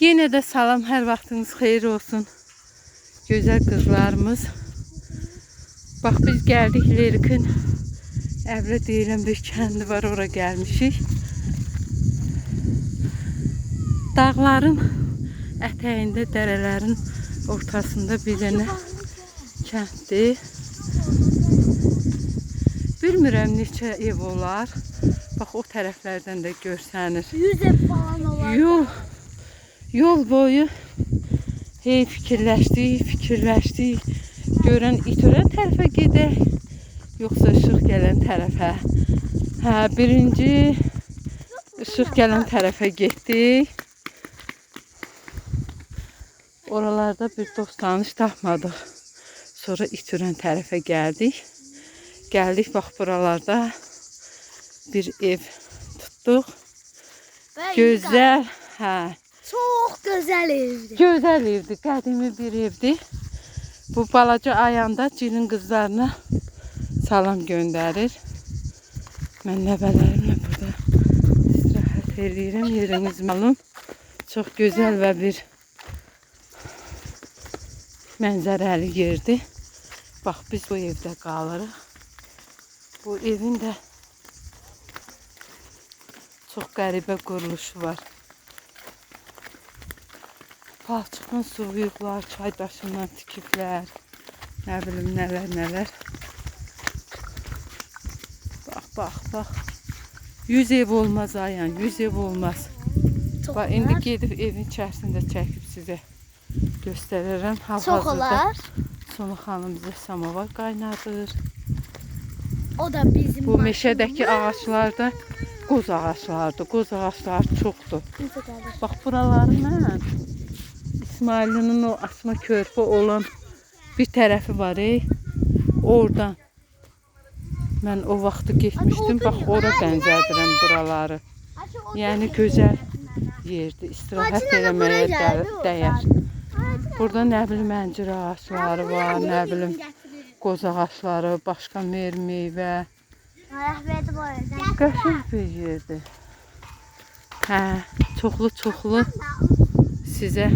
Yine de salam, her vaxtınız xeyir olsun. Gözəl qızlarımız. Bax biz gəldik Lerikin Əvlə deyilən bir kəndi var, ora gəlmişik. Dağların ətəyində, dərələrin ortasında bir dənə kənddir. Bilmirəm neçə ev olar. Bax o tərəflərdən də görsənir. Yüz ev falan olar. Yol yol boyu hey fikirləşdik, fikirləşdik. Görən itirən tərəfə gedək, yoxsa işıq gələn tərəfə. Hə, birinci işıq gələn tərəfə getdik. Oralarda bir dost tanış tapmadıq. Sonra itirən tərəfə gəldik. Gəldik bax buralarda bir ev tutduq. Gözəl, hə. Çok güzel evdi. Gözəl evdir, qədimi bir evdir. Bu balaca ayanda Cilin qızlarına salam göndərir. Mən nəvələrimlə burada istirahət edirəm. Yeriniz malum. Çox gözəl və bir mənzərəli yerdir. Bax biz bu evdə qalırıq. Bu evin də çox qəribə quruluşu var. Palçıqdan suvuyublar, çay daşından tikiblər. Nə bilim nələr nələr. Bax, bax, bax. 100 ev olmaz ayan, 100 ev olmaz. Çok Bax, indi gedib evin içərisində çəkib sizə göstərərəm. Hal-hazırda olar. Sonu xanım bizə samovar qaynadır. O da bizim Bu meşədəki ağaclar da qoz ağaclardır. Qoz ağacları çoxdur. Bax buraları mən İsmail'in o asma körpü olan bir tərəfi var ey. Oradan mən o vaxtı getmişdim. Bax ora bənzədirəm buraları. Yəni gözəl yerdir. İstirahət eləməyə dəyər. Burada nə bilim əncir ağacları var, nə bilim qoz ağacları, başqa mer meyvə. Qəşəng bir yerdir. Hə, çoxlu çoxlu sizə